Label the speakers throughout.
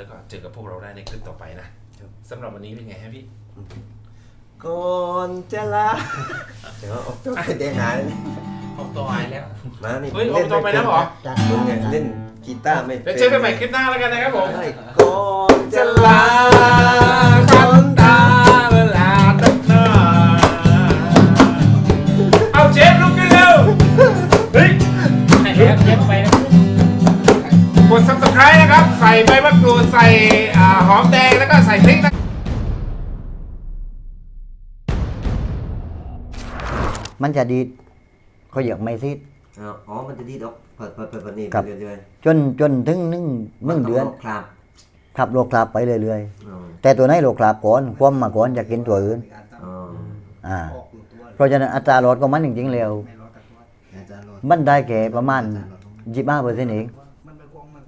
Speaker 1: แล้วก็เจอกับพวกเราได้ในคลิปต่อไปนะครับสำหรับวันนี้เป็นไงฮะพี่
Speaker 2: ก่อนจะลาเดี๋ยวเอาตัวไปเดนหาย
Speaker 3: ออกตัวหายแล้ว
Speaker 2: มานี่
Speaker 1: เฮ้ยออกตัวไปแล้วเหรอ
Speaker 4: จัด
Speaker 2: มึงไงเล่นกีตาร์ไม่
Speaker 1: เดี๋ยวเจอกันใหม่คลิปหน้าแล้วกันนะครับผม
Speaker 2: ใช่ก่อนจะลา
Speaker 1: คันตาเวลาตัดหน้าเอาเชฟลุกขึ้นเร็วเฮ้ย
Speaker 3: ให้แล้วเย็บไป แล้ว
Speaker 1: กด subscribe นะครับ ใส่ใบมะกรูดใส่อ่าหอมแดงแล้วก็ใส่พริกนะ
Speaker 4: มันจะดีดเขาอยากไม่ซีด
Speaker 2: อ๋อ มันจะดีดออกเปิดเปิดเปิดเปิดนี่
Speaker 4: ครับ
Speaker 2: เรื่อย
Speaker 4: จนจนถึงหนึ่งหนึ่งเดือน
Speaker 2: ครับ
Speaker 4: ขับโลกลาบไปเรื่อย
Speaker 2: อ๋อ
Speaker 4: ๆ แต่ตัวไหนโลกลาบก่อนความมาก่อนจะกินตัวอื่น
Speaker 2: อ๋อ
Speaker 4: อ่า เพราะฉะนั้นอัตราลดของมันจริงๆแล้วมันได้แค่ประมาณ25เปอร์เซ็นต์เอง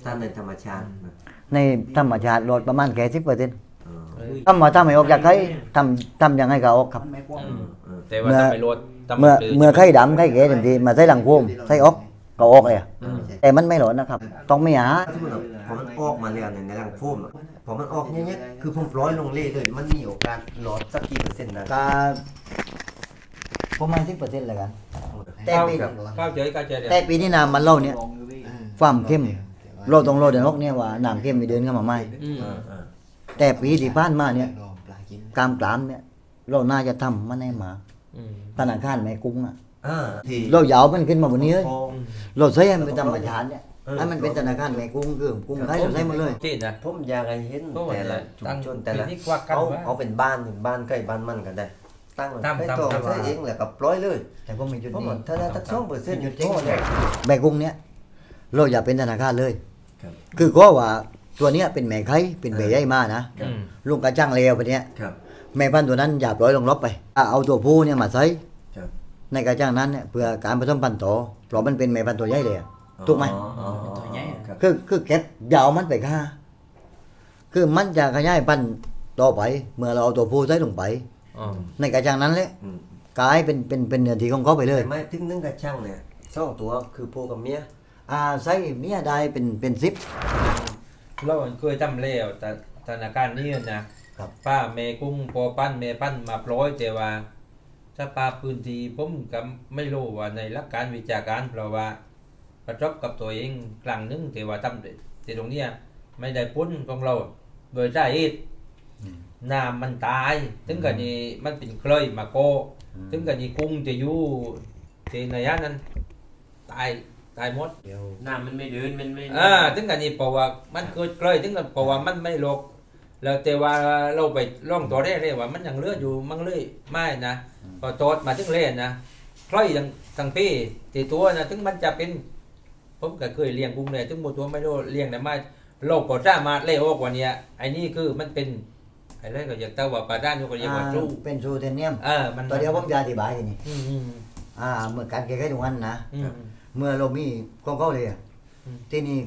Speaker 2: ถ้าในธรรมชาตินะ
Speaker 4: ในธรรมชาติลดประมาณแค่10เปอร์เซ็นต์
Speaker 2: อ๋อ
Speaker 4: ทำมาทำให้ออกจากไข่ทำทำยังไงก็ออกครับ
Speaker 2: อืมอืม
Speaker 1: แต่ว่าถ้าไปโรดตำ
Speaker 4: เมื่อ
Speaker 1: ลื
Speaker 4: เมื่อไข่ดำไข่แก่เต็มทีมาใส่หลังโฟมใส่ออกก็ออกเลยอะแต่มันไม่หลดนะครับ ต้องไม่หา
Speaker 2: ถ้าสมมติว่าพอมันออกมาแล้วเนี่ยในรังโฟมอะพอมันออกเนี้ยๆคือผมปล่อยลงเล่เลย มันมีโอกาสหลอดสักกี่เปอร์เซ็นต์นะ
Speaker 4: ก็ประมาณ10เปอร์เซ็นต์เลยกัน แต่ปี
Speaker 3: ก้าวเจอก้าวเจอเดี๋ยว
Speaker 4: แต่ปีนี้น้ำมันเล่าเนี่ยความเข้ม โลตรงโลเดนกเนี่ยว่าน้ำเข้มมีเดินเข้ามาไม่
Speaker 3: อืม
Speaker 2: เออเออ
Speaker 4: แต่ปีที่ผ่านมาเนี่ยกามกลามเนี่ยเราน่าจะทำมันให้มา
Speaker 3: อืม
Speaker 4: ธนาคารแม่กุ้งอะ
Speaker 2: อ่าที่
Speaker 4: เราเหยาวมันขึ้นมาบนนี้เลย
Speaker 2: พอ
Speaker 4: เราใช้ให้มันเป็นธรรมชาติเนี่ย
Speaker 2: เออ
Speaker 4: ให้มันเป็นธนาคารแม่กุ้งคือกุ้งไข่เราใช้หมดเลย
Speaker 3: ที่นะ
Speaker 2: ผมอยากให้เห็น
Speaker 3: เพราะว่า
Speaker 2: แต่ละ
Speaker 3: ตั้ง
Speaker 2: ชุมชนแต่ละ
Speaker 3: ที่กว่ากัน
Speaker 2: เอา
Speaker 3: ว่า
Speaker 2: เอาเป็นบ้านหนึ่งบ้านใกล้บ้านมันกันได้ ตั้ง
Speaker 3: ตาม
Speaker 2: ให้
Speaker 3: ตาม
Speaker 2: ตัว
Speaker 3: ตาม
Speaker 2: ใช้เองแล้วก็ปล่อยเลย
Speaker 4: แต่ผมมีจุด
Speaker 2: เพราะ
Speaker 4: นี้
Speaker 2: ว่าถ้าได้สักสองเปอร์เซ็นต์
Speaker 4: จุด
Speaker 2: พอแล้ว
Speaker 4: แม่กุ้งเนี่ยเราอย่าเป็นธนาคารเลย
Speaker 2: ครับ
Speaker 4: คือก็ว่าตัวเนี้ยเป็นแม่ไข่เป็นแม่ใหญ่มานะ
Speaker 3: อืม
Speaker 4: ลุงกระจ้างเลวไปเนี้ย
Speaker 2: ครับ
Speaker 4: แม่พันธุ์ตัวนั้นอย่าปล่อยลงลบไปอะเอาตัวผู้เนี่ยมาใส่
Speaker 2: ครับ
Speaker 4: ในกระจ้างนั้นเนี่ยเพื่อการผสมพันธุ์ต่อเพราะมันเป็นแม่พันธุ์ตัวใหญ่เลยอะถูกไหม
Speaker 2: อ๋ออ๋ออ๋อครับ
Speaker 4: คือคือเก็บอยาวมันไปค่าคือมันจะขยายพันธุ์ต่อไป เมื่อเราเอาตัวผู้ใส่ลงไป
Speaker 3: อ๋อ
Speaker 4: ในกระจ้างนั้นแหละ
Speaker 2: อืม
Speaker 4: กลายเป็นเป็นเป็นเนื้อที่ของเขาไปเลย
Speaker 2: แต่ไม่ถึงนึ่งกับช่างเนี่ยสองตัวคือพ่อกับเมีย
Speaker 4: อ่าใส่เมียได้เป็นเป็นซิป
Speaker 3: เราเคยทำแล้วแต่ธนาคารนี้นะครับ ป้าเมกุ้งปอปั้นเมปั้นมาปล่อยแต่ว่าถ้าปลาพื้นที่ผมก็ไม่รู้ว่าในหลักการวิชาการเพราะว่าประจบกับตัวเองกลางนึงแต่ว่าทำแต่ตรงเนี้ยไม่ได้พ้นของเรา โดยสาเหตุน้ำมันตาย ถึงกันนี้มันเป็นเคลยมาโก ถึงกันนี้กุ้งจะอยู่ที่ในย่านนั้นตาย ตายหมด
Speaker 5: น้ำมันไม่เดินมันไม่
Speaker 3: อ่าถึงกันนี้เพราะว่ามันเกิดเคยถึงกันเพราะว่ามันไม่ลกแล้วแต่ว่าเราไปล่องตัวแรกเลยว่ามันยังเหลืออยู่มันเลยไม่นะพอโตดมาถึงเล่นนะเคยทั้งทั้งปีตีตัวนะถึงมันจะเป็นผมก็เคยเลี้ยงกุ้งเลยถึงหมดตัวไม่รู้เลี้ยงได้มาโลกก็จ้ามาเล่โอกว่าเนี้ยไอ้นี่คือมันเป็นอะไรก็อยากเต้าว่าปลาด้านอยู่ก็เรียกว่า
Speaker 4: อ่า
Speaker 3: จู้
Speaker 4: เป็นซูเทเนียม
Speaker 3: เออมัน
Speaker 4: ตัวเดียวผมจะอธิบายทีนี้
Speaker 3: อืมอืม
Speaker 4: อ่าเมื่อการแก้ไขตรงนั้นนะ
Speaker 3: อืม
Speaker 4: เมื่อเรามีของเขาเลยอะ
Speaker 3: อืม
Speaker 4: ที่นี่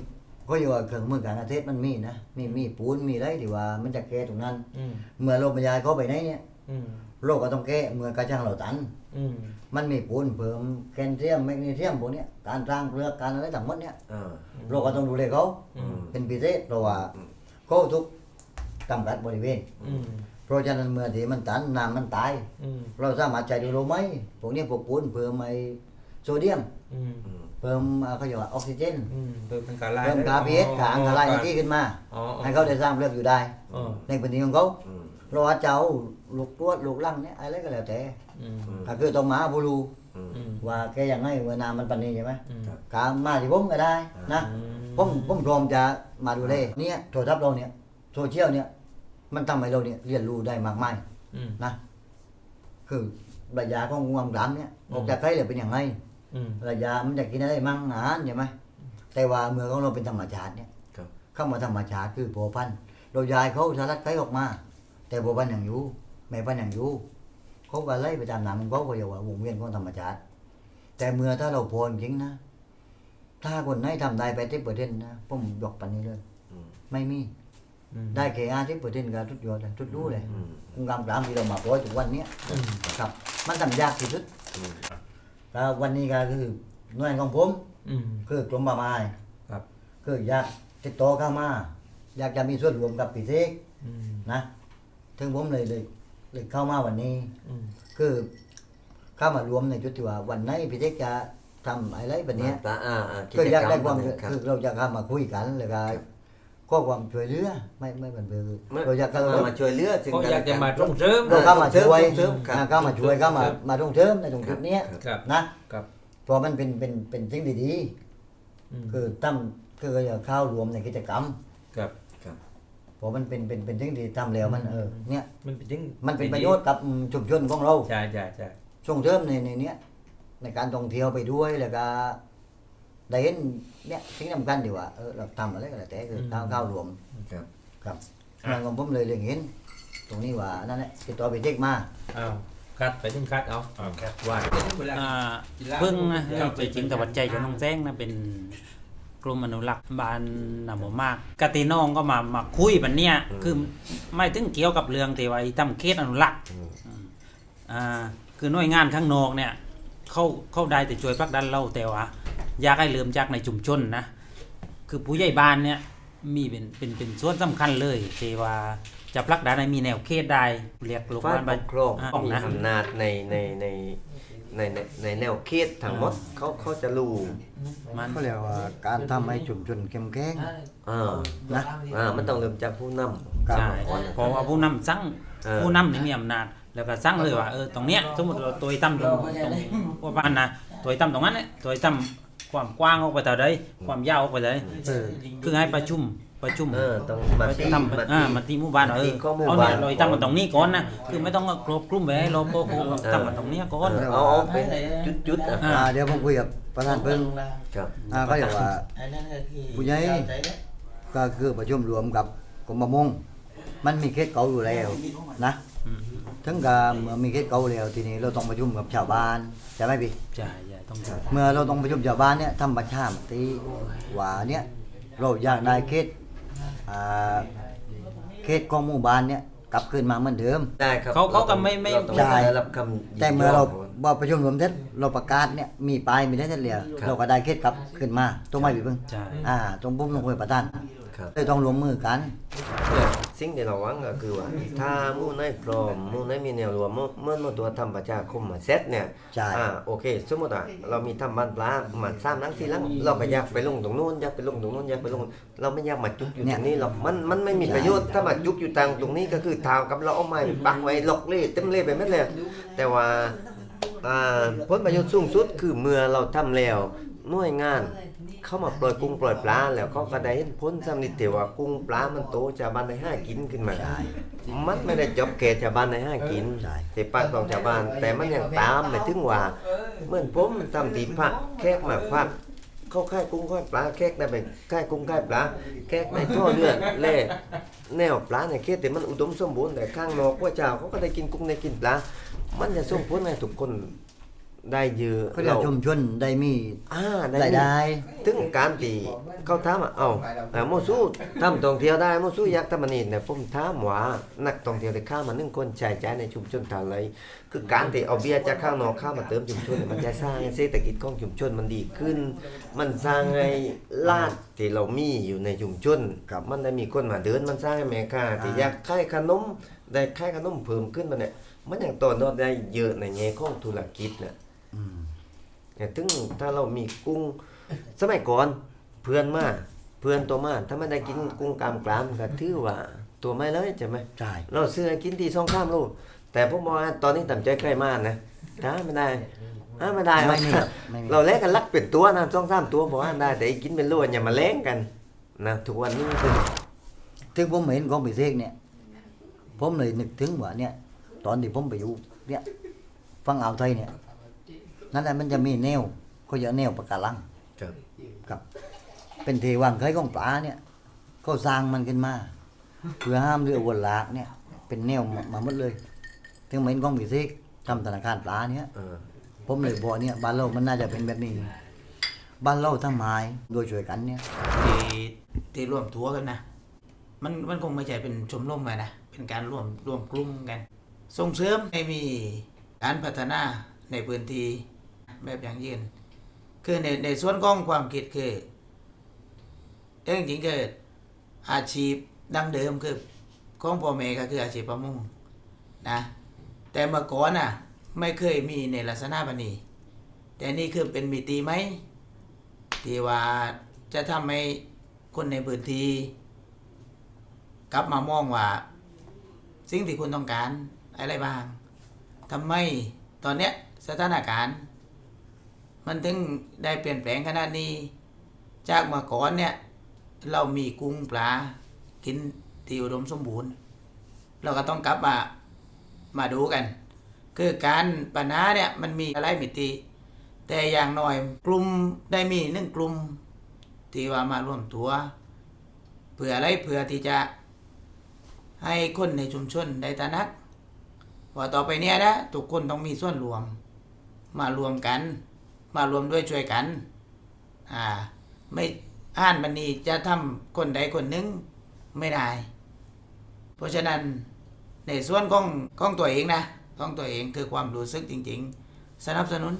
Speaker 4: ก็อยู่ว่าเครื่องมือการเกษตรมันมีนะมีมีปูนมีอะไรที่ว่า มันจะแก้ตรงนั้น
Speaker 3: อืม
Speaker 4: เมื่อเราบรรยายเขาไปไหนเนี่ย
Speaker 3: อืม
Speaker 4: โรคก็ต้องแก้เมื่อกระช่างเราตัน
Speaker 3: อืม
Speaker 4: มันมีปูนเพิ่มแคลเซียมแมกนีเซียมพวกเนี้ยการสร้างเปลือกการอะไรต่างหมดเนี่ย
Speaker 2: เออ
Speaker 4: เราก็ต้องดูแลเขา
Speaker 3: อืม
Speaker 4: เป็นพิเศษเพราะว่าเขาทุกจำกัดบริเวณ
Speaker 3: อืม
Speaker 4: เพราะฉะนั้นเมื่อที่มันตันน้ำมันตาย
Speaker 3: อืม
Speaker 4: เราสามารถใช้ดูโลไหมพวกนี้พวกปูนเพิ่มไอ โซเดียม
Speaker 3: อืม
Speaker 2: อืม
Speaker 4: เพิ่มอ่าเขาเรียกว่าออกซิเจน
Speaker 3: อืมเพิ่มเป็นการไล่
Speaker 4: เพิ่มคาร์บีเอสขางอะไรที่ขึ้นมา
Speaker 3: อ๋ออ๋อ
Speaker 4: ให้เขาได้สร้างเปลือกอยู่ได้
Speaker 3: อ๋อ
Speaker 4: ในพื้นที่ของเขา
Speaker 2: อืม
Speaker 4: เราอาจจะเอาลูกตรวจลูกลังเนี่ยอะไรก็แล้วแต่
Speaker 3: อืม
Speaker 2: อืม
Speaker 4: ถ้าคือต้องมาผู้รู้
Speaker 2: อืม
Speaker 3: อืม
Speaker 4: ว่าแกอย่างไรเวลามันปันนี้ใช่ไหม
Speaker 3: อืม
Speaker 4: กามาที่ผมก็ได้นะ
Speaker 3: อื
Speaker 4: ผมผมพร้อมจะมาดูแลเนี่ยโทรศัพท์เราเนี่ยโซเชียลเนี่ยมันทำให้เราเนี่ยเรียนรู้ได้มากมาย
Speaker 3: อืม
Speaker 4: นะ คือระยะของงวงกลามเนี่ย
Speaker 3: อืม
Speaker 4: ออกจากไข่เลยเป็นอย่างไร
Speaker 3: อืม
Speaker 4: ระยะมันจะกินอะไรมั่งอาหารใช่ไหมแต่ว่าเมื่อของเราเป็นธรรมชาติเนี่ย
Speaker 2: ครับ
Speaker 4: เข้ามาธรรมชาติคือโพพันธุ์เรายายเขาสารัดไข่ออกมา แต่โพพันธุ์อย่างอยู่แม่พันธุ์อย่างอยู่เขาก็ไล่ไปตามน้ำของเขาก็อย่าว่าวงเวียนของธรรมชาติ แต่เมื่อถ้าเราโพนจริงนะ ถ้าคนไหนทำได้ไปที่เปอร์เซ็นต์นะผมยกปันนี้เลย
Speaker 2: อืม
Speaker 4: ไม่มี
Speaker 3: อืม
Speaker 4: ได้แค่อาที่เปอร์เซ็นต์ก็ทุกยอดเลยทุกรู้เลย
Speaker 2: อืม
Speaker 4: กงกรรมกรามที่เรามาปล่อยทุกวันเนี้ย
Speaker 3: อืม
Speaker 4: ครับ มันทำยากที่สุด
Speaker 2: อืม
Speaker 4: แล้ววันนี้ก็คือหน่วยของผม
Speaker 3: อืม
Speaker 4: คือกรมป่าไม้
Speaker 3: ครับ
Speaker 4: คืออยากติดต่อเข้ามา อยากจะมีส่วนรวมกับพี่เสก
Speaker 3: อืม
Speaker 4: นะถึงผมเลยเลยเลยเข้ามาวันนี้
Speaker 3: อืม
Speaker 4: คือเข้ามารวมในจุดที่ว่าวันไหนพี่เสกจะทำอะไรแบบเนี้ย
Speaker 2: อ่าอ่าอ่า
Speaker 4: ก็อยากได้ความ
Speaker 2: กิจกรร
Speaker 4: คือเราจะเข้ามาคุยกันเลยก็ ก็ความช่วยเหลือไม่ไม่เป็นเพื่อ
Speaker 2: ไม่
Speaker 4: เราอยาก
Speaker 2: เข้า
Speaker 4: เรา
Speaker 2: มาช่วยเหลือซึ่ง
Speaker 3: ก็
Speaker 2: กัน
Speaker 3: อยากจะ
Speaker 2: และน
Speaker 3: มาส่งเสริม
Speaker 4: เราเข้ามาช่วย
Speaker 2: เสริมครับ
Speaker 4: อ่าเข้ามาช่วยเข้ามา
Speaker 3: ครับ
Speaker 4: มาส่งเสริมในตรงจุดเนี้ย
Speaker 3: ครับ
Speaker 4: นะ ครับเพราะมันเป็นเป็นเป็นสิ่งดี
Speaker 3: อืม
Speaker 4: ๆคือตั้มคือก็อยากเข้ารวมในกิจกรรม
Speaker 3: ครับ
Speaker 4: เพราะมันเป็นเป็นเป็นสิ่งที่ทำแล้วมันเออเนี่ย
Speaker 3: มันเป็นจริง
Speaker 4: มันเป็นประโยชน์กับอืมชุมชนของเรา
Speaker 3: ใช่ใช่ใช่
Speaker 4: ส่งเสริมในในเนี้ยในการท่องเที่ยวไปด้วยแล้วก็ ได้เห็นเนี่ยสิ่งสำคัญดีว่าเออเราทำอะไรก็แล้วแต่คือเข้าเข้ารวม
Speaker 2: ครับ
Speaker 4: ครับงานของผมเลยเลยเห็น ตรงนี้ว่านั่นแหละติดต่อไปเด็กมา
Speaker 3: เอาคัดไปถึงคัดเอา
Speaker 1: เอาครับ
Speaker 3: ว่า
Speaker 5: อ่าเพิ่งนะไปจริงแต่วัดใจกับน้องแจ้งนะเป็นกลุ่มอนุรักษ์บ้านนาหมมากกติน้องก็มามาคุยแบบเนี้ยคือไม่ถึงเกี่ยวกับเรื่องที่ว่าไอ้ทำเขตอนุรักษ์
Speaker 2: อืม
Speaker 5: อ่าคือหน่วยงานข้างนอกเนี่ยเขาเขาได้แต่ช่วยผลักดันเราแต่ว่า อยากให้เริ่มจากในชุมชนนะ คือผู้ใหญ่บ้านเนี่ยมีเป็นเป็นเป็นส่วนสำคัญเลยที่ว่าจะผลักดันให้มีแนวเขตได้เรียกลูก
Speaker 2: ฝ่าย
Speaker 5: บ้าน
Speaker 2: ป
Speaker 5: บ้าน
Speaker 2: กครอง
Speaker 5: อ่า
Speaker 2: มี
Speaker 5: นะ
Speaker 2: อำนาจในในในในในในแนวเขตทั้งหมดเขาเขาจะรู้
Speaker 5: มัน
Speaker 4: เขาเรียกว่าการทำให้ชุมชนเข้มแข็ง
Speaker 2: อ่า
Speaker 4: นะ
Speaker 2: อ่ามันต้องเริ่มจากผู้นำ
Speaker 4: ครับ
Speaker 5: ใช่เพราะว่าผู้นำสั่ง
Speaker 2: เออ
Speaker 5: ผู้นำนี่มีอำนาจแล้วก็สั่งเลยว่าเออตรงเนี้ยสมมติเราตัวไอ้ตั้มตรงตรงว่าบ้านนะตัวไอ้ตั้มตรงนั้นเนี่ยตัวไอ้ตั้ม ความกว้างออกไปเท่าใดความยาวออกไปเท่าใด
Speaker 4: เออ
Speaker 5: คือให้ประชุมประชุม
Speaker 2: เออต้องมา
Speaker 5: ไป
Speaker 2: ที่
Speaker 5: ทำอ่ามาที่หมู่บ้านว่าเอ
Speaker 2: ที่
Speaker 5: อ
Speaker 2: ข้อหมู่
Speaker 5: เอา
Speaker 2: บ้า
Speaker 5: เนี่ย
Speaker 2: น
Speaker 5: เราไอ้ตั้มมาตรงนี้ก่อนนะคือไม่ต้องกรบกลุ่มไปให้เราโปโคตั้มมาตรงเนี้ยก่อน
Speaker 2: เอาเอาเป็นจุดๆอะ
Speaker 5: อ่า
Speaker 4: อ่าเดี๋ยวผมคุยกับประธานเพิ่ง
Speaker 2: ครับ
Speaker 4: อ่าก็เรียกว่า
Speaker 6: อันนั้นก็คือ
Speaker 4: ผู้ใหญ่ก็คือประชุมรวมกับกรมประมงมันมีเคสเก่าอยู่แล้วนะ
Speaker 5: อืม
Speaker 4: ถึงกับเมื่อมีเคสเก่าแล้วทีนี้เราต้องประชุมกับชาวบ้านใช่ไหมพี่
Speaker 5: ใช่ใช่ ต้องใช่
Speaker 4: เมื่อเราต้องประชุมชาวบ้านเนี่ยทำประชามติว่าเนี่ยเราอยากได้เคสอ่าเคสของหมู่บ้านเนี่ยกลับคืนมาเหมือนเดิม
Speaker 2: ได้ครับ
Speaker 5: เขาเขาก็ไม่ไม่
Speaker 2: เราต้อง
Speaker 4: ใช่
Speaker 2: ได้รับคำยินย
Speaker 4: แต่เมื่อเรา
Speaker 2: ก่น
Speaker 4: ว่าประชุมรวมเสร็จเราประกาศเนี่ยมีปลายมีได้เสร็จแล้ว
Speaker 2: ครับ
Speaker 4: เราก็ได้เคสกลับคืนมาตรงไหมพี่เพิ่ง
Speaker 5: ใช่
Speaker 4: อ่าตรงปุ๊บลงคุยกับประธาน
Speaker 2: ครับ
Speaker 4: เลยต้องรวมมือกัน
Speaker 2: สิ่งที่เราหวังก็คือว่าถ้าหมู่ไหนพร้อมหมู่ไหนมีแนวรวมเมื่อเมื่อตัวทำประชาคมมาเสร็จเนี่ย
Speaker 4: ใช่
Speaker 2: อ่าโอเค สมมติว่าเรามีทำบ้านปลาประมาณสามหลังสี่หลังเราก็อยากไปลงตรงนู้นอยากไปลงตรงนู้นอยากไปลง เราไม่อยากมาจุกอยู่ตรงนี้หรอกมันมันไม่มีประโยชน์ถ้ามาจุกอยู่ทางตรงนี้ก็คือทางกับเราเอาไม้ไปปักไว้ล็อกเล่เต็มเล่ไปหมดเลยแต่ว่าอ่าผลประโยชน์สูงสุดคือเมื่อเราทำแล้วหน่วยงาน เข้ามาปล่อยกุ้งปล่อยปลาแล้วเขาก็ได้เห็นผลสำนิดเดียวว่ากุ้งปลามันโตชาวบ้านได้ห้ากินขึ้นมา
Speaker 4: ใช่
Speaker 2: มันไม่ได้จบแก่ชาวบ้านในห้ากิน
Speaker 4: ใช่
Speaker 2: แต่ปากของชาวบ้าน แต่มันยังตามไปถึงว่าเหมื่อนผมทำตีผักแขกมาผักเข้าค่ายกุ้งค่ายปลาแขกได้ไปค่ายกุ้งค่ายปลาแขกในท่อเลือดเล่แนวปลาในเขตแต่มันอุดมสมบูรณ์แต่ข้างนอกว่าเจ้าเขาก็ได้กินกุ้งได้กินปลา มันจะส่งผลให้ทุกคน ได้เยอะ
Speaker 4: เขาเรียกชุมชนได้มี
Speaker 2: อ่า
Speaker 4: ได้
Speaker 2: ได้
Speaker 4: ได้
Speaker 2: ถึงการตีเขาถามว่าเอ้าแต่โมสู้ทำท่องเที่ยวได้โมสู้อยากทำมันนี่เนี่ยผมถามว่านักท่องเที่ยวได้เข้ามาหนึ่งคนใช้จ่ายในชุมชนเท่าไหรคือการที่เอาเบียร์จากข้างนอกเข้ามาเติมชุมชนเนี่ยมันจะสร้างให้เศรษฐกิจของชุมชนมันดีขึ้น มันสร้างให้ลาดที่เรามีอยู่ในชุมชนกับมันได้มีคนมาเดินมันสร้างให้แม่ค้าที่อยากขายขนมได้ขายขนมเพิ่มขึ้นมาเนี่ยมันยังต่อยอดได้เยอะในแง่ของธุรกิจเนี่ย
Speaker 4: อืม
Speaker 2: เนี่ยถึงถ้าเรามีกุ้ง สมัยก่อนเพื่อนมาเพื่อนตัวมาถ้าไม่ได้กินกุ้งกามกรามก็ถือว่าตัวไม่เลยใช่ไหม
Speaker 4: ใช่
Speaker 2: เราซื้อให้กินที่สองข้ามโลกแต่ผมบอกว่าตอนนี้ต่ำใจใกล้มากนะถ้าไม่ได้ถ้าไม่ได้
Speaker 4: ไม่มีครับไม่มี
Speaker 2: เราแลกกันลักเป็นตัวนะสองสามตัวบอกว่าได้แต่อีกกินเป็นโลอย่ามาแลกกันนะทุกวันนี้คือ
Speaker 4: ถึงผมเห็นของพี่เสกเนี่ย ผมเลยนึกถึงว่าเนี่ย ตอนที่ผมไปอยู่เนี่ยฟังอ่าวไทยเนี่ย นั่นแหละมันจะมีแนวเขาจะแนวปะการัง
Speaker 2: ครับ
Speaker 4: กับ เป็นเทวังเคยของปลาเนี่ยเขาสร้างมันขึ้นมาเพื่อห้ามเรือวนลากเนี่ย เป็นแนวมามาหมดเลยถึงเหมือนของพี่เสกทำธนาคารปลาเนี่ย
Speaker 2: เออ
Speaker 4: ผมเลยบอกเนี่ยบ้านเรามันน่าจะเป็นแบบนี้ บ้านเราทำไมโดยช่วยกันเนี่ย
Speaker 6: ที่ที่รวมตัวกันนะ มันมันคงไม่ใช่เป็นชมรมเลยนะ เป็นการรวมรวมกลุ่มกัน ส่งเสริมให้มีการพัฒนาในพื้นที่ แบบอย่างยืนคือในในส่วนของความคิดคือเรื่องจริงคืออาชีพดั้งเดิมคือของพ่อแม่ก็คืออาชีพประมงนะแต่เมื่อก่อนน่ะไม่เคยมีในลักษณะแบบนี้ แต่นี่คือเป็นมิติไหมที่ว่าจะทำให้คนในพื้นที่กลับมามองว่าสิ่งที่คุณต้องการอะไรบ้างทำไมตอนเนี้ยสถานการณ์ มันถึงได้เปลี่ยนแปลงขนาดนี้ จากเมื่อก่อนเนี่ย เรามีกุ้งปลากินที่อุดมสมบูรณ์ เราก็ต้องกลับมามาดูกัน คือการปัญหาเนี่ยมันมีอะไรมิติ แต่อย่างน้อยกลุ่มได้มีหนึ่งกลุ่มที่ว่ามาร่วมตัวเพื่ออะไรเพื่อที่จะให้คนในชุมชนได้ตระหนักว่าต่อไปเนี้ยนะทุกคนต้องมีส่วนรวมมารวมกัน มารวมด้วยช่วยกันอ่าไม่อ่านบันนี้จะทำคนใดคนหนึ่งไม่ได้ เพราะฉะนั้นในส่วนของของตัวเองนะของตัวเองคือความรู้สึกจริง ๆ สนับสนุน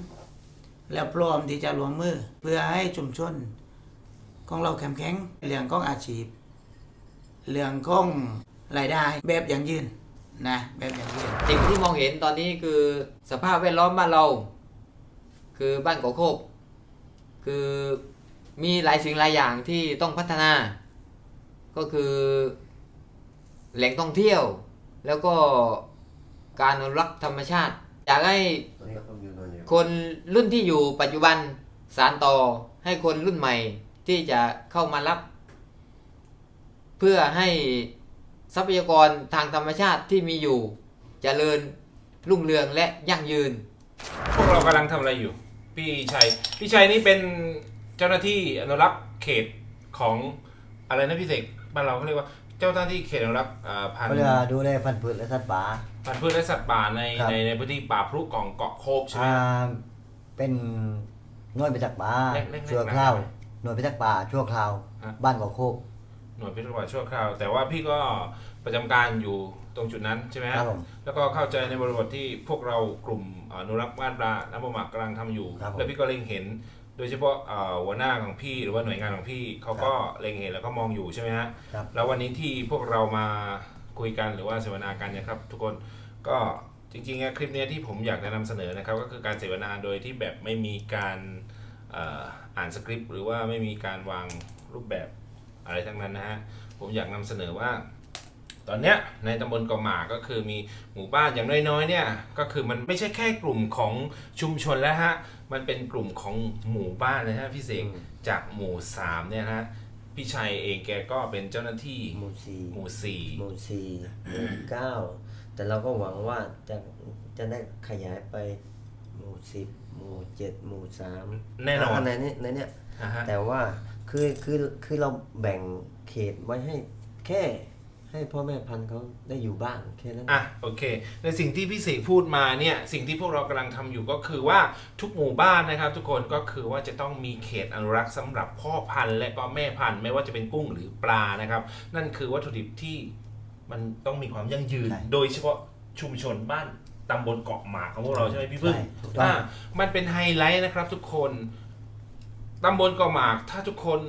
Speaker 6: และพร้อมที่จะรวมมือเพื่อให้ชุมชนของเราแข็งแข็งเรื่องของอาชีพ เรื่องของรายได้แบบอย่างยืนนะแบบอย่างยืน
Speaker 7: สิ่งที่มองเห็นตอนนี้คือสภาพแวดล้อมบ้านเรา คือบ้านเกาะโคกคือมีหลายสิ่งหลายอย่างที่ต้องพัฒนา ก็คือแหล่งท่องเที่ยว แล้วก็การอนุรักษ์ธรรมชาติ อยากให้คนรุ่นที่อยู่ปัจจุบันสารต่อให้คนรุ่นใหม่ที่จะเข้ามารับ เพื่อให้ทรัพยากรทางธรรมชาติที่มีอยู่เจริญรุ่งเรืองและยั่งยืน
Speaker 1: พวกเรากำลังทำอะไรอยู่ พี่ชัย พี่ชัยนี่เป็นเจ้าหน้าที่อนุรักษ์เขตของอะไรนะพี่เสกบ้านเราเขาเรียกว่าเจ้าหน้าที่เขตอนุรักษ์อ่าพัน
Speaker 4: เขา
Speaker 1: ธุ์
Speaker 4: จะดูแลพันธุ์พืชและสัตว์ป่า
Speaker 1: พันธุ์พืชและสัตว์ป่าใน
Speaker 4: ครับ
Speaker 1: ในในพื้นที่ป่าพรุของเกาะโคบใช่ไหม
Speaker 4: อ่าเป็นหน่วยพิทักษ์ป่า
Speaker 1: เล็กๆๆ
Speaker 4: ชั่วคราว
Speaker 1: นะ
Speaker 4: หน่วยพิทักษ์ป่าชั่วคราว
Speaker 1: ฮะ
Speaker 4: บ้านเกาะโคก
Speaker 1: หน่วยพิทักษ์ป่าชั่วคราว แต่ว่าพี่ก็ประจำการอยู่ ตรงจุดนั้นใช่ไหม
Speaker 4: ค
Speaker 1: ฮะ
Speaker 4: รับผม
Speaker 1: แล้วก็เข้าใจในบริบทที่พวกเรากลุ่มอนุรักษ์บ้านปลาน้ำประหมักกำลังทำอยู่
Speaker 4: ครับผม
Speaker 1: แล้วพี่ก็เล็งเห็น โดยเฉพาะเอ่อหัวหน้าของพี่หรือว่าหน่วยงานของพี่เขาก็เล็งเห็นแล้วก็มองอยู่ใช่ไหมฮะ
Speaker 4: ครับ
Speaker 1: แล้ววันนี้ที่พวกเรามาคุยกันหรือว่าเสวนากันเนะครับ ทุกคนก็จริงๆอะคลิปเนี้ยที่ผมอยากจะนำเสนอนะครับ ก็คือการเสวนาโดยที่แบบไม่มีการเอ่ออ่านสคริปต์หรือว่าไม่มีการวางรูปแบบอะไรทั้งนั้นนะฮะผมอยากนำเสนอว่า ตอนเนี้ยในตำบลเกาะหมากก็คือมีหมู่บ้านอย่างน้อยๆเนี่ยก็คือมันไม่ใช่แค่กลุ่มของชุมชนแล้วฮะมันเป็นกลุ่มของหมู่บ้านเลยฮะพี่เสกจากหมู่สามเนี่ยนะฮะพี่ชัยเองแกก็เป็นเจ้าหน้าที่
Speaker 2: หมู่สี่
Speaker 1: หมู่สี่
Speaker 2: หมู่สี่หมู่เก้าแต่เราก็หวังว่าจะจะได้ขยายไปหมู่สิบหมู่เจ็ดหมู่สาม
Speaker 1: แน่นอน
Speaker 2: ในนี้ในเนี้ย
Speaker 1: นะฮะ
Speaker 2: แต่ว่าคือคือคือเราแบ่งเขตไว้ให้แค่ ให้พ่อแม่พันธุ์เขาได้อยู่บ้านแค่นั้น
Speaker 1: อะโอเค ในสิ่งที่พี่เสกพูดมาเนี่ยสิ่งที่พวกเรากำลังทำอยู่ก็คือว่าทุกหมู่บ้านนะครับ ทุกคนก็คือว่าจะต้องมีเขตอนุรักษ์สำหรับพ่อพันธุ์และก็แม่พันธุ์ไม่ว่าจะเป็นกุ้งหรือปลานะครับ นั่นคือวัตถุดิบที่มันต้องมีความยั่งยืน
Speaker 4: ใช่
Speaker 1: โดยเฉพาะชุมชนบ้านตำบลเกาะหมากของพวกเราใช่ไหมพี่พึ่ง
Speaker 4: ใช่ถูกต้อง
Speaker 1: อ่ามันเป็นไฮไลท์นะครับทุกคน ตำบลเกาะหมาก ถ้าทุกคน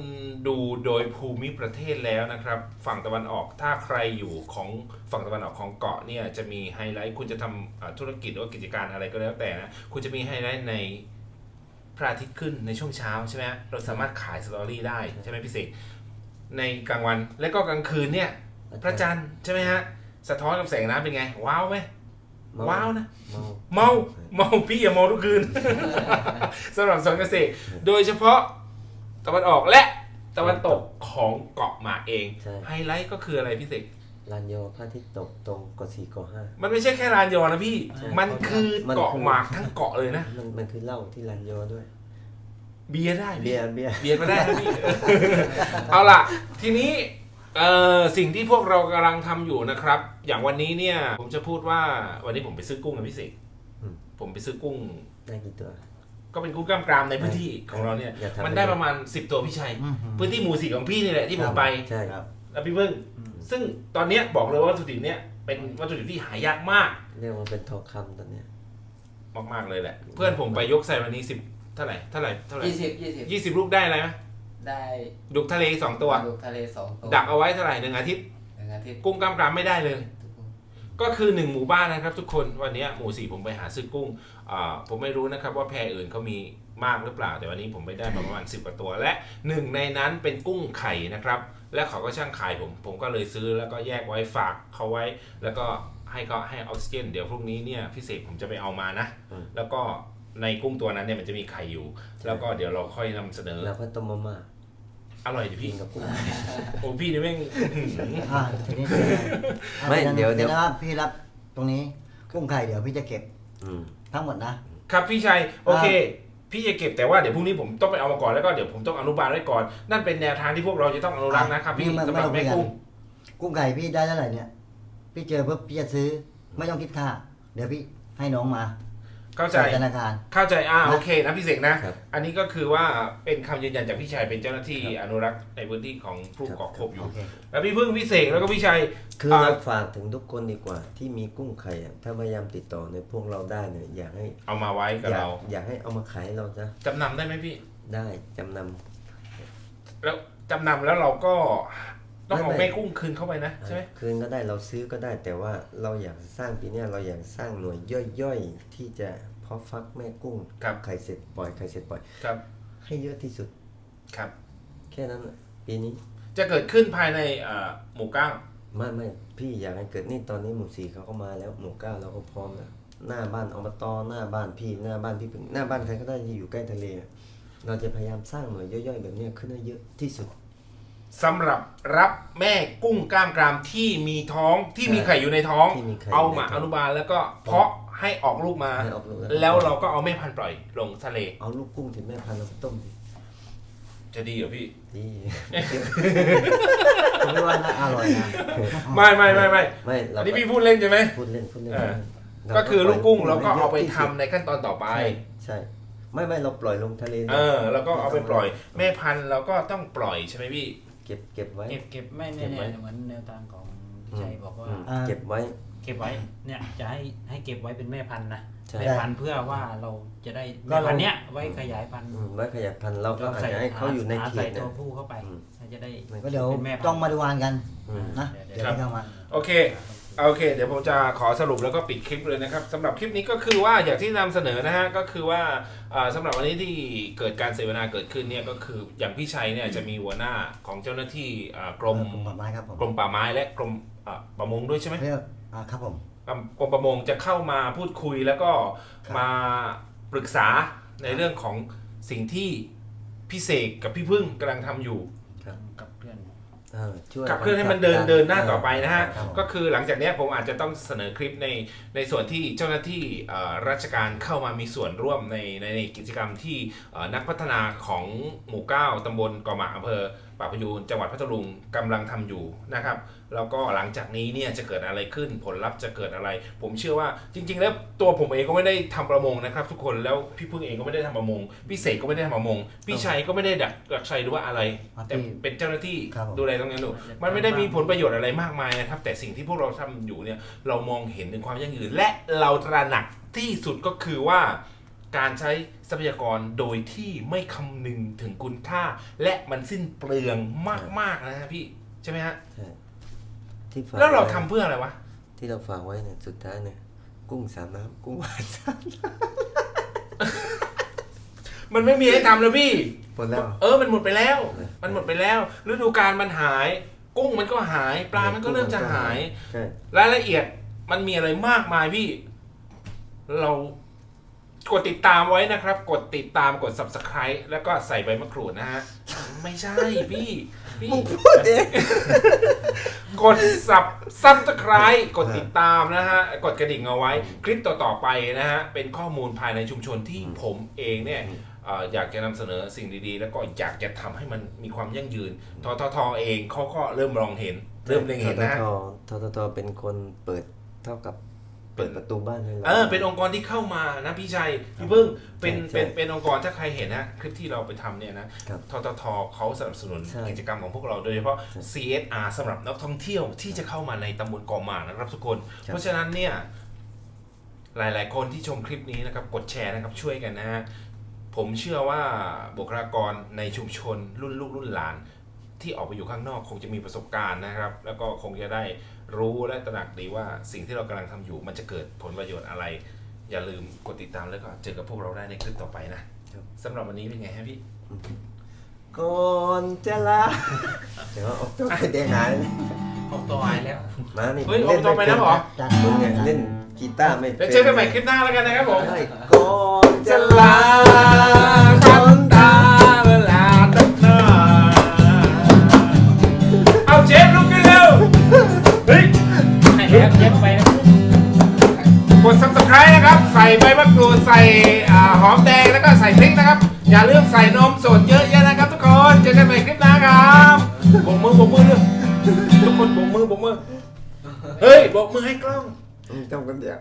Speaker 1: ดูโดยภูมิประเทศแล้วนะครับ ฝั่งตะวันออกถ้าใครอยู่ของฝั่งตะวันออกของเกาะเนี่ยจะมีไฮไลท์คุณจะทำอ่าธุรกิจหรือว่ากิจการอะไรก็แล้วแต่นะคุณจะมีไฮไลท์ในพระอาทิตย์ขึ้นในช่วงเช้าใช่ไหมเราสามารถขายสตอรี่ได้ใช่ไหมพี่เสกในกลางวันและก็กลางคืนเนี่ยพระจันทร์ใช่ไหมฮะสะท้อนกับแสงน้ำเป็นไง ว้าวไหม ว้าวนะ
Speaker 2: เมา
Speaker 1: เมาเมาพี่อย่าเมาทุกคืนสำหรับสวนเกษตร โดยเฉพาะตะวันออกและตะวันตกของเกาะหมากเอง
Speaker 2: ใช่
Speaker 1: ไฮไลท์ก็คืออะไรพี่เสก
Speaker 2: ลานโยพระอาทิตย์ตกตรงกดสี่กดห้า
Speaker 1: มันไม่ใช่แค่ลานยอนะพี่
Speaker 2: ใช่
Speaker 1: มันคือ
Speaker 2: มัน
Speaker 1: เกาะ
Speaker 2: คือ
Speaker 1: หมากทั้งเกาะเลยนะ
Speaker 2: มันมันคือเหล้าที่ลานโยด้วย
Speaker 1: เบียร์ได้
Speaker 2: เบี
Speaker 1: พี่
Speaker 2: ยร์เบียร์
Speaker 1: เบียร์ก็ได้นะพี่ เอาล่ะ ทีนี้เอ่อสิ่งที่พวกเรากำลังทำอยู่นะครับ อย่างวันนี้เนี่ย ผมจะพูดว่าวันนี้ผมไปซื้อกุ้งกับพี่เสกผมไปซื้อกุ้ง
Speaker 2: ได้กี่ตัว
Speaker 1: ก็เป็นกุ้งกล้ามกรามในพื้นที่ของเราเนี่ย
Speaker 2: อย่าทำ
Speaker 1: มันได้ประมาณ 10 ตัวพี่ชัย
Speaker 4: อืม
Speaker 1: พื้นที่หมู่สี่ของพี่นี่แหละที่ผมไป
Speaker 2: ใช่
Speaker 4: ครับ
Speaker 1: แล้วพี่เบิ้งซึ่งตอนเนี้ยบอกเลยว่าวัตถุดิบเนี้ยเป็นวัตถุดิบที่หายากมาก
Speaker 2: เรียกว่าเป็นทองคำตอนเนี้ย
Speaker 1: มากๆเลยแหละ เพื่อนผมไปยกใส่วันนี้สิบเท่าไหร่เท่าไหร่เท่าไหร่
Speaker 7: ยี่สิบยี่สิบ
Speaker 1: ยี่สิบลูกได้อะไรไหม
Speaker 7: ได้
Speaker 1: ดุกทะเลสองตัว
Speaker 7: ปลาดุกทะเลสองตัว
Speaker 1: ดักเอาไว้เท่าไหร่หนึ่งอาทิตย์
Speaker 7: ทิตย์
Speaker 1: กุ้งกล้ามกรามไม่ได้เลย ก็คือหนึ่งหมู่บ้านนะครับทุกคนวันนี้หมู่สี่ผมไปหาซื้อกุ้งอ่าผมไม่รู้นะครับว่าแพรอื่นเขามีมากหรือเปล่า แต่วันนี้ผมไปได้มาประมาณ10กว่าตัว และหนึ่งในนั้นเป็นกุ้งไข่นะครับ และเขาก็ช่างขายผมผมก็เลยซื้อแล้วก็แยกไว้ฝากเขาไว้ แล้วก็ให้เขาให้ออกซิเจนเดี๋ยวพรุ่งนี้เนี่ยพิเศษผมจะไปเอามานะ
Speaker 2: อืม
Speaker 1: แล้วก็ในกุ้งตัวนั้นเนี่ยมันจะมีไข่อยู่ แล้วก็เดี๋ยวเราค่อยนำเสนอ
Speaker 2: แล้วก็ต้มมาม่า
Speaker 1: อร่อยดิ
Speaker 2: กิ
Speaker 1: พี่
Speaker 2: นกับกุ้ง
Speaker 1: โอ้พี่นี่แม่ง
Speaker 4: อ่าทีนี้เป็นไงอะ
Speaker 2: ไม่
Speaker 4: ป็น
Speaker 2: เดี๋ยวเดี๋ยว
Speaker 4: นะครับพี่รับตรงนี้กุ้งไข่เดี๋ยวพี่จะเก็บ
Speaker 2: อืม
Speaker 4: ทั้งหมดนะ
Speaker 1: ครับพี่ชัยโอเค พี่จะเก็บแต่ว่าเดี๋ยวพรุ่งนี้ผมต้องไปเอามาก่อนแล้วก็เดี๋ยวผมต้องอนุบาลไว้ก่อน นั่นเป็นแนวทางที่พวกเราจะต้องอนุรักษ์นะครับพี่
Speaker 4: นี่มัน
Speaker 1: สำหรับ
Speaker 4: ไม่
Speaker 1: แม่
Speaker 4: ต้องคุยกัน
Speaker 1: กุ้ง
Speaker 4: กุ้งไข่พี่ได้เท่าไหร่เนี่ย พี่เจอปุ๊บพี่จะซื้อ ไม่ต้องคิดค่า เดี๋ยวพี่ให้น้องมา
Speaker 1: เข้าใจ
Speaker 4: ใส่ธนาคาร
Speaker 1: เข้าใจอ่า
Speaker 4: นะ
Speaker 1: โอเคนะพี่เสกนะ
Speaker 2: ครับ
Speaker 1: อันนี้ก็คือว่าเป็นคำยืนยันจากพี่ชัยเป็นเจ้าหน้าที่อนุรักษ์ในพื้นที่ของผู้
Speaker 2: ครับ
Speaker 1: เกาะคบอยู่
Speaker 4: โอเค
Speaker 1: แล้วพี่พึ่งพี่เสกแล้วก็พี่ชัย
Speaker 2: คือ
Speaker 1: อ่า
Speaker 2: เราฝากถึงทุกคนดีกว่าที่มีกุ้งไข่อะถ้าพยายามติดต่อในยพวกเราได้เนี่ยอยากให้
Speaker 1: เอามาไว้กับ
Speaker 2: อยาก
Speaker 1: เรา
Speaker 2: อยากให้เอามาขายให้เราซะ
Speaker 1: จำนำได้ไหมพี่
Speaker 2: ได้จำน
Speaker 1: แล้วจำนำแล้วเราก็ ต้องเอา
Speaker 2: ไม่ไม่
Speaker 1: แม่กุ้งคืนเข้าไปนะำใช่ไหม
Speaker 2: คืนก็ได้เราซื้อก็ได้ แต่ว่าเราอยากสร้างปีเนี้ยเราอยากสร้างหน่วยย่อยๆ ที่จะเพาะฟักแม่กุ้ง
Speaker 1: ครับ
Speaker 2: ไข่เสร็จปล่อยไข่เสร็จปล่อย
Speaker 1: ครับ
Speaker 2: ให้เยอะที่สุด
Speaker 1: ครับ
Speaker 2: แค่นั้นน่ะปีนี้
Speaker 1: จะเกิดขึ้นภายในเอ่อหมู่เก้า
Speaker 2: ไม่ไม่พี่อยากให้เกิดนี่ตอนนี้หมู่สี่เขาก็มาแล้วหมู่เก้าเราก็พร้อมแล้วหน้าบ้านอบตหน้าบ้านพี่หน้าบ้านพี่พึ่งหน้าบ้านใครก็ได้ที่อยู่ใกล้ทะเลอะเราจะพยายามสร้างหน่วยย่อยๆ แบบเนี้ยขึ้นให้เยอะที่สุด
Speaker 1: สำหรับรับแม่กุ้งกล้ามกรามที่มีท้องที่มี
Speaker 2: ใช่
Speaker 1: ไข่อยู่ในท้อง
Speaker 2: ที่มีไข่
Speaker 1: เอามา
Speaker 2: ในท้อง
Speaker 1: อนุบาลแล้วก็เพาะให้ออกลูกมา
Speaker 2: ให้ออกลูก
Speaker 1: แล้วเราก็เอาแม่พันธุ์ปล่อยลงทะเล
Speaker 2: เอาลูกกุ้งที่แม่พันธุ์เราไปต้มดิ
Speaker 1: จะดีเหรอพี่
Speaker 2: ดี
Speaker 4: ผมว่าน่าอร่อยนะ
Speaker 1: ไม่ไม่ไม่ไม่
Speaker 2: ไม่เรา
Speaker 1: อันนี้พี่พูดเล่นใช่ไหม
Speaker 2: พูดเล่นพูดเล่น
Speaker 1: เออ
Speaker 2: เรา
Speaker 1: ก็คือลูกกุ้งเราก็
Speaker 2: ให้
Speaker 1: เอาไป
Speaker 2: ยะที่
Speaker 1: ทำ
Speaker 2: สุด
Speaker 1: ในขั้นตอนต่อไป
Speaker 2: ใช่ใช่ ไม่ไม่เราปล่อยลงทะเลลย
Speaker 1: เออ แล้วก็เอาไปปล่อย แม่พันธุ์เราก็ต้องปล่อยใช่ไหมพี่
Speaker 2: เก็บเก็บไว้
Speaker 5: เก็บเก็บไม่
Speaker 2: เก็
Speaker 5: แน่
Speaker 2: บไว้
Speaker 5: ๆเหมือนแนวทางของพี่ชัยบอกว่า
Speaker 2: อืม
Speaker 4: อ่า
Speaker 2: เก็บไว้
Speaker 5: เก็บไว้เนี่ยจะให้ให้เก็บไว้เป็นแม่พันธุ์นะ
Speaker 2: ใช่
Speaker 5: แม่พันธุ์เพื่อว่าเราจะได้
Speaker 4: ก็
Speaker 5: แม่
Speaker 4: เรา
Speaker 5: พันธุ์เนี้ยไว้ขยายพันธุ์
Speaker 2: อืมไว้ขยายพันธุ์เราก็อาจ
Speaker 5: ใส่
Speaker 2: จะให้เขาอยู่ใน
Speaker 5: ห
Speaker 2: เข
Speaker 5: ใส่
Speaker 2: ตเนี่
Speaker 5: ตั
Speaker 2: ยว
Speaker 5: ผู้เข้าไป
Speaker 2: อืม
Speaker 5: จะได้
Speaker 4: ก็เดี๋ยว
Speaker 5: เป็นแม่พันธุ์
Speaker 4: ต้องมาดูงานกัน
Speaker 2: อืม
Speaker 4: นะ
Speaker 5: เดี๋
Speaker 4: เดี๋
Speaker 5: ย
Speaker 4: ยวว
Speaker 1: ครับ
Speaker 4: พี่เข้ามา
Speaker 1: โอเค โอเค เดี๋ยวผมจะขอสรุปแล้วก็ปิดคลิปเลยนะครับสำหรับคลิปนี้ก็คือว่าอย่างที่นำเสนอนะฮะก็คือว่าอ่าสำหรับวันนี้ที่เกิดการเสวนาเกิดขึ้นเนี่ยก็คืออย่างพี่ชัยเนี่ยจะมีหัวหน้าของเจ้าหน้าที่อ่ากรม
Speaker 4: กรมป่าไม้ครับผม
Speaker 1: กรมป่าไม้และกรมอ่าประมงด้วยใช่ไหม
Speaker 4: เรียกอ่าครับผม
Speaker 1: กรมกรมประมงจะเข้ามาพูดคุยแล้วก็
Speaker 4: ครับ
Speaker 1: มาปรึกษาในเรื่องของสิ่งที่พี่เสกกับพี่พึ่งกำลังทำอยู่
Speaker 5: กับเพื่อน
Speaker 2: เออ ช่วย
Speaker 1: ขับเคลื่อนให้มันเดินเดินหน้าต่อไปนะฮะ
Speaker 4: ครับผม
Speaker 1: ก็คือหลังจากเนี้ยผมอาจจะต้องเสนอคลิปในในส่วนที่เจ้าหน้าที่เอ่อราชการเข้ามามีส่วนร่วมในในในกิจกรรมที่เอ่อนักพัฒนาของหมู่เก้าตำบลเกาะหมากอำเภอ ป่าพยูนจังหวัดพัทลุงกำลังทำอยู่นะครับแล้วก็หลังจากนี้เนี่ยจะเกิดอะไรขึ้นผลลัพธ์จะเกิดอะไร ผมเชื่อว่าจริง ๆ แล้วตัวผมเองก็ไม่ได้ทำประมงนะครับ ทุกคนแล้วพี่พึ่งเองก็ไม่ได้ทำประมงพี่เสกก็ไม่ได้ทำประมงพี่ชัยก็ไม่ได้ดักดักชัยหรือว่าอะไร
Speaker 4: ครับ
Speaker 1: แต่เป็นเจ้าหน้าที่
Speaker 4: ครับผม
Speaker 1: ดูแลตรงนั้นอยู่มันไม่ได้มีผลประโยชน์อะไรมากมายนะครับ แต่สิ่งที่พวกเราทำอยู่เนี่ยเรามองเห็นถึงความยั่งยืนและเราตระหนักที่สุดก็คือว่า การใช้ทรัพยากรโดยที่ไม่คำนึงถึงคุณค่า และมันสิ้นเปลืองมาก ๆ นะฮะพี่ ใช่ไหมฮะ
Speaker 2: ใช่ที่ฝาก
Speaker 1: แล้วเรา
Speaker 2: ไว้
Speaker 1: ทำเพื่ออะไรวะ
Speaker 2: ที่เราฝากไว้เนี่ยสุดท้ายเนี่ย กุ้งสามน้ำกุ้งหวานสาม
Speaker 1: มันไม่มีให้ทำแล้วพี่
Speaker 2: หมดแล้ว
Speaker 1: เออ มันหมดไปแล้ว
Speaker 2: เออ
Speaker 1: มันหมดไปแล้ว ฤดูกาลมันหาย กุ้งมันก็หาย ปลา มันก็เริ่มจะหาย
Speaker 2: ใช่
Speaker 1: รายละเอียดมันมีอะไรมากมายพี่ เรา กดติดตามไว้นะครับ กดติดตามกด subscribe แล้วก็ใส่ใบมะกรูดนะฮะ ไม่ใช่พี่พี่พูดเองกด sub subscribe กดติดตามนะฮะ กดกระดิ่งเอาไว้ คลิปต่อ ๆ ไปนะฮะ เป็นข้อมูลภายในชุมชนที่ผมเองเนี่ยเอ่ออยากจะนำเสนอสิ่งดีๆ แล้วก็อยากจะทำให้มันมีความยั่งยืน ทททเองเขาก็เริ่มมองเห็น เริ่มเล็งเห็นนะฮะ
Speaker 2: ทททเป็นคนเปิดเท่ากับ เปิดประตูบ้านให้เรา
Speaker 1: เออเป็นองค์กรที่เข้ามานะพี่ชัยพี่พึ่งเป็น
Speaker 2: ใช่ใช่
Speaker 1: เป็นเป็นองค์กรถ้าใครเห็นนะคลิปที่เราไปทำเนี่ยนะครับทททเขาสนับสนุน
Speaker 2: ใช่
Speaker 1: กิจกรรมของพวกเราโดยเฉพาะ
Speaker 2: ใช่
Speaker 1: CSR สำหรับนักท่องเที่ยวที่จะเข้ามาในตำบลเกาะหมากนะครับทุกคน
Speaker 2: ครับ
Speaker 1: เพราะฉะนั้นเนี่ยหลาย ๆ คนที่ชมคลิปนี้นะครับกดแชร์นะครับช่วยกันนะฮะผมเชื่อว่าบุคลากรในชุมชนรุ่นลูกรุ่นหลานที่ออกไปอยู่ข้างนอกคงจะมีประสบการณ์นะครับ แล้วก็คงจะได้ รู้และตระหนักดีว่าสิ่งที่เรากำลังทำอยู่ มันจะเกิดผลประโยชน์อะไร อย่าลืมกดติดตามแล้วก็เจอกับพวกเราได้ในคลิปต่อไปนะครับ สำหรับวันนี้เป็นไงฮะพี่
Speaker 2: ก่อนจะลาเดี๋ยวออกตัวไปเดงหาย
Speaker 7: ออกตัวไอแล้ว
Speaker 2: มานี่
Speaker 1: เฮ้ยออกตัวไปแล้วเหรอ
Speaker 2: มึงเนี่ยเล่นกีตาร์ไม่
Speaker 1: แล้วเจอกันใหม่คลิปหน้าแล้วกันนะครับผม
Speaker 2: ใช่ก่อนจะ
Speaker 1: จะ
Speaker 2: ลา
Speaker 1: ลาคัน กด subscribe นะครับ ใส่ใบมะกรูดใส่อ่าหอมแดงแล้วก็ใส่พริกนะครับ อย่าลืมใส่นมสดเยอะๆนะครับทุกคนเจอกันใหม่คลิปหน้าครับโบกมือโบกมือเลยทุกคนโบกมือโบกมือเฮ้ยโบกมือให้กล้อง
Speaker 2: มึงจำกันเดียว